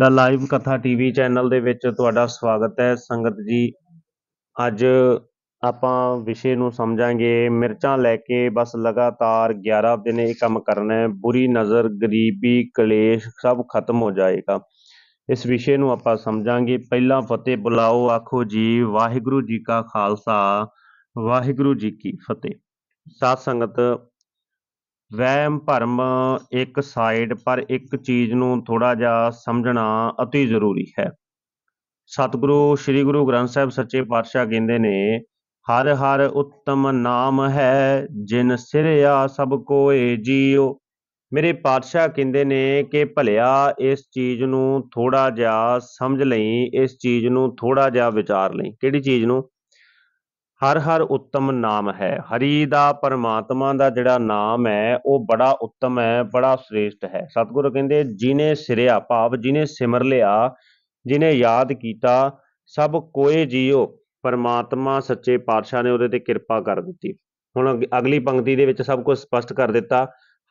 ਦਾ live ਕਥਾ TV channel ਦੇ ਵਿੱਚ ਤੁਹਾਡਾ ਸਵਾਗਤ ਹੈ। ਸੰਗਤ ਜੀ, ਅੱਜ ਆਪਾਂ ਵਿਸ਼ੇ ਨੂੰ ਸਮਝਾਂਗੇ। ਮਿਰਚਾਂ ਲੈ ਕੇ ਬਸ ਲਗਾਤਾਰ 11 ਦਿਨ ਇਹ ਕੰਮ ਕਰਨਾ ਹੈ। ਬੁਰੀ ਨਜ਼ਰ, ਗਰੀਬੀ, ਕਲੇਸ਼ ਸਭ ਖਤਮ ਹੋ ਜਾਏਗਾ। ਇਸ ਵਿਸ਼ੇ ਨੂੰ ਆਪਾਂ ਸਮਝਾਂਗੇ। ਪਹਿਲਾਂ ਫਤਿਹ ਬੁਲਾਓ, ਆਖੋ ਜੀ, ਵਾਹਿਗੁਰੂ ਜੀ ਕਾ ਖਾਲਸਾ, ਵਾਹਿਗੁਰੂ ਜੀ ਕੀ ਫਤਿਹ। ਸਾਧ ਸੰਗਤ ਵਹਿਮ, ਭਰਮ ਇੱਕ ਸਾਈਡ ਪਰ ਇੱਕ ਚੀਜ਼ ਨੂੰ ਥੋੜਾ ਜਿਹਾ ਸਮਝਣਾ ਅਤੀ ਜ਼ਰੂਰੀ ਹੈ। ਸਤਿਗੁਰੂ, ਸ੍ਰੀ ਗੁਰੂ ਗ੍ਰੰਥ ਸਾਹਿਬ ਸੱਚੇ ਪਾਤਸ਼ਾਹ ਕਹਿੰਦੇ ਨੇ, ਹਰ ਹਰ ਉੱਤਮ ਨਾਮ ਹੈ, ਜਿਨ ਸਿਰਿਆ ਸਭ ਕੋਏ ਜੀਓ ਮੇਰੇ ਪਾਤਸ਼ਾਹ ਕਹਿੰਦੇ ਨੇ ਕਿ ਭਲਿਆ ਇਸ ਚੀਜ਼ ਨੂੰ ਥੋੜਾ ਜਿਹਾ ਸਮਝ ਲਈ, ਇਸ ਚੀਜ਼ ਨੂੰ ਥੋੜਾ ਜਿਹਾ ਵਿਚਾਰ ਲਈ। ਕਿਹੜੀ ਚੀਜ਼ ਨੂੰ? ਹਰ ਹਰ ਉੱਤਮ ਨਾਮ ਹੈ। ਹਰੀ ਦਾ ਪਰਮਾਤਮਾ ਦਾ ਜਿਹੜਾ ਨਾਮ ਹੈ, ਉਹ ਬੜਾ ਉੱਤਮ ਹੈ, ਬੜਾ ਸ੍ਰੇਸ਼ਟ ਹੈ। ਸਤਿਗੁਰੂ ਕਹਿੰਦੇ ਜਿਨੇ ਸਿਰਿਆ ਭਾਵ ਜਿਨੇ ਸਿਮਰ ਲਿਆ ਜਿਨੇ ਯਾਦ ਕੀਤਾ, ਸਭ ਕੋਏ ਜੀਓ ਪਰਮਾਤਮਾ ਸੱਚੇ ਪਾਤਸ਼ਾਹ ਨੇ ਉਹਦੇ ਤੇ ਕਿਰਪਾ ਕਰ ਦਿੱਤੀ। ਹੁਣ ਅਗ- ਅਗਲੀ ਪੰਕਤੀ ਦੇ ਵਿੱਚ ਸਭ ਕੁਝ ਸਪਸ਼ਟ ਕਰ ਦਿੱਤਾ।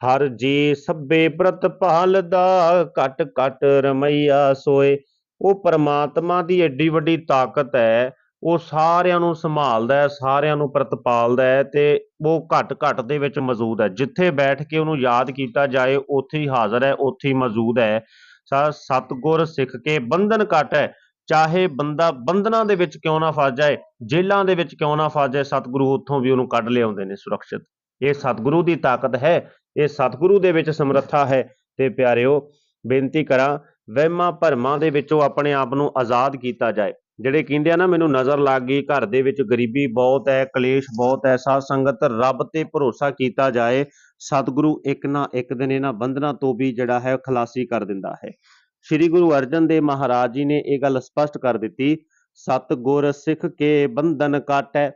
ਹਰ ਜੀ ਸਭੇ ਪ੍ਰਤ ਭਾਲਦਾ ਘਟ ਘਟ ਰਮਈਆ ਸੋਏ। ਉਹ ਪਰਮਾਤਮਾ ਦੀ ਐਡੀ ਵੱਡੀ ਤਾਕਤ ਹੈ ਉਹ ਸਾਰਿਆਂ ਨੂੰ ਸੰਭਾਲਦਾ ਹੈ, ਸਾਰਿਆਂ ਨੂੰ ਪ੍ਰਤਪਾਲਦਾ ਹੈ ਤੇ ਉਹ ਘਟ ਘਟ ਦੇ ਵਿੱਚ ਮੌਜੂਦ ਹੈ। ਜਿੱਥੇ ਬੈਠ ਕੇ ਉਹਨੂੰ ਯਾਦ ਕੀਤਾ ਜਾਏ, ਉੱਥੇ ਹੀ ਹਾਜ਼ਰ ਹੈ, ਉੱਥੇ ਹੀ ਮੌਜੂਦ ਹੈ। ਸਾ ਸਤਗੁਰ ਸਿੱਖ ਕੇ ਬੰਧਨ ਘਟ ਹੈ। ਚਾਹੇ ਬੰਦਾ ਬੰਧਨਾਂ ਦੇ ਵਿੱਚ ਕਿਉਂ ਨਾ ਫਸ ਜਾਏ, ਜੇਲ੍ਹਾਂ ਦੇ ਵਿੱਚ ਕਿਉਂ ਨਾ ਫਸ ਜਾਏ, ਸਤਿਗੁਰੂ ਉੱਥੋਂ ਵੀ ਉਹਨੂੰ ਕੱਢ ਲਿਆਉਂਦੇ ਨੇ ਸੁਰੱਖਿਅਤ। ਇਹ ਸਤਿਗੁਰੂ ਦੀ ਤਾਕਤ ਹੈ, ਇਹ ਸਤਿਗੁਰੂ ਦੇ ਵਿੱਚ ਸਮਰੱਥਾ ਹੈ ਤੇ ਪਿਆਰਿਓ, ਬੇਨਤੀ ਕਰਾਂ, ਵਹਿਮਾਂ ਭਰਮਾਂ ਦੇ ਵਿੱਚੋਂ ਆਪਣੇ ਆਪ ਨੂੰ ਆਜ਼ਾਦ ਕੀਤਾ ਜਾਏ। ਜਿਹੜੇ ਕਹਿੰਦੇ ਆ ਨਾ, ਮੈਨੂੰ ਨਜ਼ਰ ਲੱਗ ਗਈ, ਘਰ ਦੇ ਵਿੱਚ ਗਰੀਬੀ ਬਹੁਤ ਹੈ, ਕਲੇਸ਼ ਬਹੁਤ ਹੈ, ਸਾਧ ਸੰਗਤ ਰੱਬ ਤੇ ਭਰੋਸਾ ਕੀਤਾ ਜਾਏ, ਸਤਿਗੁਰੂ ਇੱਕ ਨਾ ਇੱਕ ਦਿਨ ਇਹਨਾਂ ਬੰਧਨਾਂ ਤੋਂ ਵੀ ਜਿਹੜਾ ਹੈ ਖਲਾਸੀ ਕਰ ਦਿੰਦਾ ਹੈ। ਸ੍ਰੀ ਗੁਰੂ ਅਰਜਨ ਦੇਵ ਮਹਾਰਾਜ ਜੀ ਨੇ ਇਹ ਗੱਲ ਸਪਸ਼ਟ ਕਰ ਦਿੱਤੀ ਸਤ ਗੁਰ ਸਿੱਖ ਕੇ ਬੰਧਨ ਕਾਟੈ,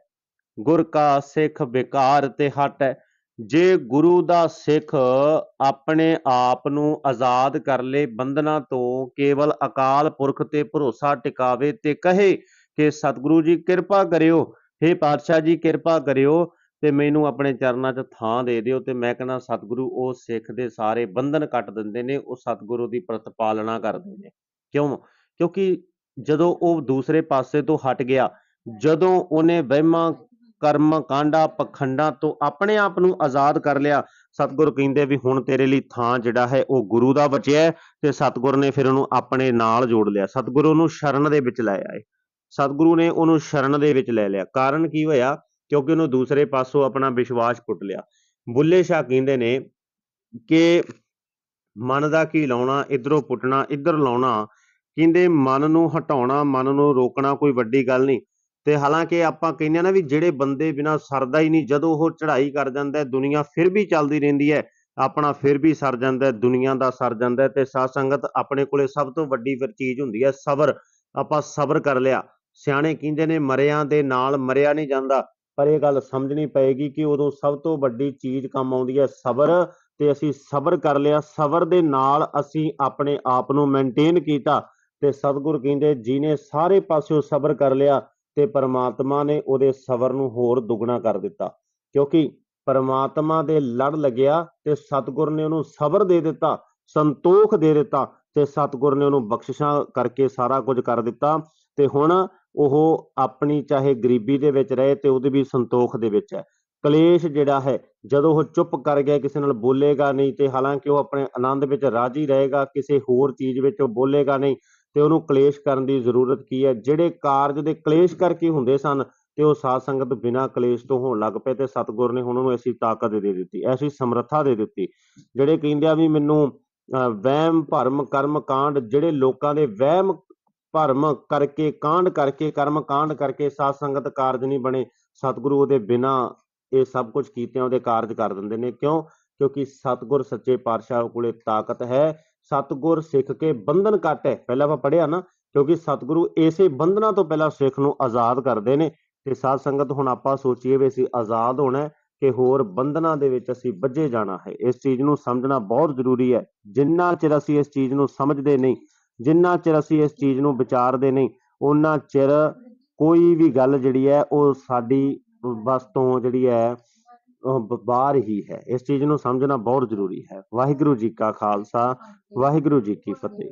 ਗੁਰ ਕਾ ਸਿੱਖ ਵਿਕਾਰ ਤੇ ਹਟੈ ਜੇ ਗੁਰੂ ਦਾ ਸਿੱਖ ਆਪਣੇ ਆਪ ਨੂੰ ਆਜ਼ਾਦ ਕਰ ਲੇ ਬੰਧਨਾਂ ਤੋਂ ਕੇਵਲ ਅਕਾਲ ਪੁਰਖ ਤੇ ਭਰੋਸਾ ਟਿਕਾਵੇ ਤੇ ਕਹੇ ਕਿ ਸਤਿਗੁਰੂ ਜੀ ਕਿਰਪਾ ਕਰਿਓ हे ਪਾਤਸ਼ਾਹ ਜੀ ਕਿਰਪਾ ਕਰਿਓ ਤੇ ਮੈਨੂੰ ਆਪਣੇ ਚਰਨਾਂ 'ਚ ਥਾਂ ਦੇ ਦਿਓ ਤੇ ਮੈਂ ਕਹਿੰਦਾ ਸਤਿਗੁਰੂ ਉਹ ਸਿੱਖ ਦੇ ਸਾਰੇ ਬੰਧਨ ਕੱਟ ਦਿੰਦੇ ਨੇ, ਉਹ ਸਤਿਗੁਰੂ ਦੀ ਪ੍ਰਤਪਾਲਣਾ ਕਰਦੇ ਨੇ। ਕਿਉਂ? ਕਿਉਂਕਿ ਜਦੋਂ ਉਹ ਦੂਸਰੇ ਪਾਸੇ ਤੋਂ ਹਟ ਗਿਆ, ਜਦੋਂ ਉਹਨੇ ਵਹਿਮਾਂ ਕਰਮ, ਕਾਂਡਾ, ਪਖੰਡਾਂ ਤੋਂ ਆਪਣੇ ਆਪ ਨੂੰ ਆਜ਼ਾਦ ਕਰ ਲਿਆ। ਸਤਿਗੁਰ ਕਹਿੰਦੇ ਵੀ ਹੁਣ ਤੇਰੇ ਲਈ ਥਾਂ ਜਿਹੜਾ ਹੈ ਉਹ ਗੁਰੂ ਦਾ ਬਚਿਆ ਤੇ ਸਤਿਗੁਰ ਨੇ ਫਿਰ ਉਹਨੂੰ ਆਪਣੇ ਨਾਲ ਜੋੜ ਲਿਆ। ਸਤਿਗੁਰੂ ਉਹਨੂੰ ਸ਼ਰਨ ਦੇ ਵਿੱਚ ਲੈ ਆਏ। ਸਤਿਗੁਰੂ ਨੇ ਉਹਨੂੰ ਸ਼ਰਨ ਦੇ ਵਿੱਚ ਲੈ ਲਿਆ। ਕਾਰਨ ਕੀ ਹੋਇਆ? ਕਿਉਂਕਿ ਉਹਨੂੰ ਦੂਸਰੇ ਪਾਸੋਂ ਆਪਣਾ ਵਿਸ਼ਵਾਸ ਪੁੱਟ ਲਿਆ। ਬੁੱਲੇ ਸ਼ਾਹ ਕਹਿੰਦੇ ਨੇ ਕਿ ਮਨ ਦਾ ਕੀ ਲਾਉਣਾ, ਇਧਰੋਂ ਪੁੱਟਣਾ, ਇੱਧਰ ਲਾਉਣਾ। ਕਹਿੰਦੇ ਮਨ ਨੂੰ ਹਟਾਉਣਾ, ਮਨ ਨੂੰ ਰੋਕਣਾ ਕੋਈ ਵੱਡੀ ਗੱਲ ਨਹੀਂ। ਤੇ ਹਾਲਾਂਕਿ ਆਪਾਂ ਕਹਿੰਦੇ ਆ ਨਾ ਵੀ ਜਿਹੜੇ ਬੰਦੇ ਬਿਨਾ ਸਰਦਾ ਹੀ ਨਹੀਂ ਜਦੋਂ ਉਹ ਚੜ੍ਹਾਈ ਕਰ ਜਾਂਦਾ ਹੈ, ਦੁਨੀਆ ਫਿਰ ਵੀ ਚੱਲਦੀ ਰਹਿੰਦੀ ਹੈ ਆਪਣਾ ਫਿਰ ਵੀ ਸਰ ਜਾਂਦਾ ਹੈ, ਦੁਨੀਆ ਦਾ ਸਰ ਜਾਂਦਾ ਹੈ ਤੇ ਸਾਧ ਸੰਗਤ ਆਪਣੇ ਕੋਲੇ ਸਭ ਤੋਂ ਵੱਡੀ ਫਿਰ ਚੀਜ਼ ਹੁੰਦੀ ਹੈ ਸਬਰ। ਆਪਾਂ ਸਬਰ ਕਰ ਲਿਆ। ਸਿਆਣੇ ਕਹਿੰਦੇ ਨੇ ਮਰਿਆਂ ਦੇ ਨਾਲ ਮਰਿਆ ਨਹੀਂ ਜਾਂਦਾ ਪਰ ਇਹ ਗੱਲ ਸਮਝਣੀ ਪਏਗੀ ਕਿ ਉਦੋਂ ਸਭ ਤੋਂ ਵੱਡੀ ਚੀਜ਼ ਕੰਮ ਆਉਂਦੀ ਹੈ ਸਬਰ ਤੇ ਅਸੀਂ ਸਬਰ ਕਰ ਲਿਆ। ਸਬਰ ਦੇ ਨਾਲ ਅਸੀਂ ਆਪਣੇ ਆਪ ਨੂੰ ਮੇਨਟੇਨ ਕੀਤਾ ਤੇ ਸਤਿਗੁਰ ਕਹਿੰਦੇ ਜਿਹਨੇ ਸਾਰੇ ਪਾਸਿਓਂ ਸਬਰ ਕਰ ਲਿਆ ਤੇ ਪਰਮਾਤਮਾ ਨੇ ਉਹਦੇ ਸਬਰ ਨੂੰ ਹੋਰ ਦੁੱਗਣਾ ਕਰ ਦਿੱਤਾ। ਕਿਉਂਕਿ ਪਰਮਾਤਮਾ ਦੇ ਲੜ ਲੱਗਿਆ ਤੇ ਸਤਿਗੁਰ ਨੇ ਉਹਨੂੰ ਸਬਰ ਦੇ ਦਿੱਤਾ, ਸੰਤੋਖ ਦੇ ਦਿੱਤਾ ਤੇ ਸਤਿਗੁਰ ਨੇ ਉਹਨੂੰ ਬਖਸ਼ਿਸ਼ਾਂ ਕਰਕੇ ਸਾਰਾ ਕੁਝ ਕਰ ਦਿੱਤਾ ਤੇ ਹੁਣ ਉਹ ਆਪਣੀ ਚਾਹੇ ਗਰੀਬੀ ਦੇ ਵਿੱਚ ਰਹੇ ਤੇ ਉਹਦੇ ਵੀ ਸੰਤੋਖ ਦੇ ਵਿੱਚ ਹੈ। ਕਲੇਸ਼ ਜਿਹੜਾ ਹੈ, ਜਦੋਂ ਉਹ ਚੁੱਪ ਕਰ ਗਿਆ, ਕਿਸੇ ਨਾਲ ਬੋਲੇਗਾ ਨਹੀਂ ਤੇ ਹਾਲਾਂਕਿ ਉਹ ਆਪਣੇ ਆਨੰਦ ਵਿੱਚ ਰਾਜੀ ਰਹੇਗਾ, ਕਿਸੇ ਹੋਰ ਚੀਜ਼ ਵਿੱਚ ਉਹ ਬੋਲੇਗਾ ਨਹੀਂ ਤੇ ਉਹਨੂੰ ਕਲੇਸ਼ ਕਰਨ ਦੀ ਜ਼ਰੂਰਤ ਕੀ ਹੈ? ਜਿਹੜੇ ਕਾਰਜ ਦੇ ਕਲੇਸ਼ ਕਰਕੇ ਹੁੰਦੇ ਸਨ ਤੇ ਉਹ ਸਾਧ ਸੰਗਤ ਬਿਨਾਂ ਕਲੇਸ਼ ਤੋਂ ਹੋਣ ਲੱਗ ਪਏ ਤੇ ਸਤਿਗੁਰ ਨੇ ਉਹਨਾਂ ਨੂੰ ਐਸੀ ਤਾਕਤ ਦੇ ਦਿੱਤੀ ਐਸੀ ਸਮਰੱਥਾ ਦੇ ਦਿੱਤੀ ਜਿਹੜੇ ਕਹਿੰਦੇ ਆ ਵੀ ਮੈਨੂੰ ਅਹ, ਵਹਿਮ ਭਰਮ ਕਰਮ ਕਾਂਡ ਜਿਹੜੇ ਲੋਕਾਂ ਦੇ ਵਹਿਮ ਭਰਮ ਕਰਕੇ ਕਾਂਡ ਕਰਕੇ ਕਰਮ ਕਾਂਡ ਕਰਕੇ ਸਾਧ ਸੰਗਤ ਕਾਰਜ ਨਹੀਂ ਬਣੇ ਸਤਿਗੁਰੂ ਉਹਦੇ ਬਿਨਾਂ ਇਹ ਸਭ ਕੁਝ ਕੀਤਿਆਂ ਉਹਦੇ ਕਾਰਜ ਕਰ ਦਿੰਦੇ ਨੇ। ਕਿਉਂ? ਕਿਉਂਕਿ ਸਤਿਗੁਰ ਸੱਚੇ ਪਾਤਸ਼ਾਹ ਕੋਲੇ ਤਾਕਤ ਹੈ ਸਤਿਗੁਰ ਸਿੱਖ ਕੇ ਬੰਧਨ ਕੱਟ ਹੈ। ਪਹਿਲਾਂ ਆਪਾਂ ਪੜਿਆ ਨਾ, ਕਿਉਂਕਿ ਸਤਿਗੁਰੂ ਇਸੇ ਬੰਧਨਾਂ ਤੋਂ ਪਹਿਲਾਂ ਸਿੱਖ ਨੂੰ ਆਜ਼ਾਦ ਕਰਦੇ ਨੇ। ਤੇ ਸਾਧ ਸੰਗਤ ਹੁਣ ਆਪਾਂ ਸੋਚੀਏ ਵੀ ਅਸੀਂ ਆਜ਼ਾਦ ਹੋਣਾ ਕਿ ਹੋਰ ਬੰਧਨਾਂ ਦੇ ਵਿੱਚ ਅਸੀਂ ਵੱਜੇ ਜਾਣਾ ਹੈ। ਇਸ ਚੀਜ਼ ਨੂੰ ਸਮਝਣਾ ਬਹੁਤ ਜ਼ਰੂਰੀ ਹੈ। ਜਿੰਨਾ ਚਿਰ ਅਸੀਂ ਇਸ ਚੀਜ਼ ਨੂੰ ਸਮਝਦੇ ਨਹੀਂ, ਜਿੰਨਾ ਚਿਰ ਅਸੀਂ ਇਸ ਚੀਜ਼ ਨੂੰ ਵਿਚਾਰਦੇ ਨਹੀਂ ਉਹਨਾਂ ਚਿਰ ਕੋਈ ਵੀ ਗੱਲ ਜਿਹੜੀ ਹੈ, ਉਹ ਸਾਡੀ ਬਸ ਤੋਂ ਜਿਹੜੀ ਹੈ ਬਾਹਰ ਹੀ ਹੈ। ਇਸ ਚੀਜ਼ ਨੂੰ ਸਮਝਣਾ ਬਹੁਤ ਜ਼ਰੂਰੀ ਹੈ। ਵਾਹਿਗੁਰੂ ਜੀ ਕਾ ਖਾਲਸਾ ਵਾਹਿਗੁਰੂ ਜੀ ਕੀ ਫਤਿਹ।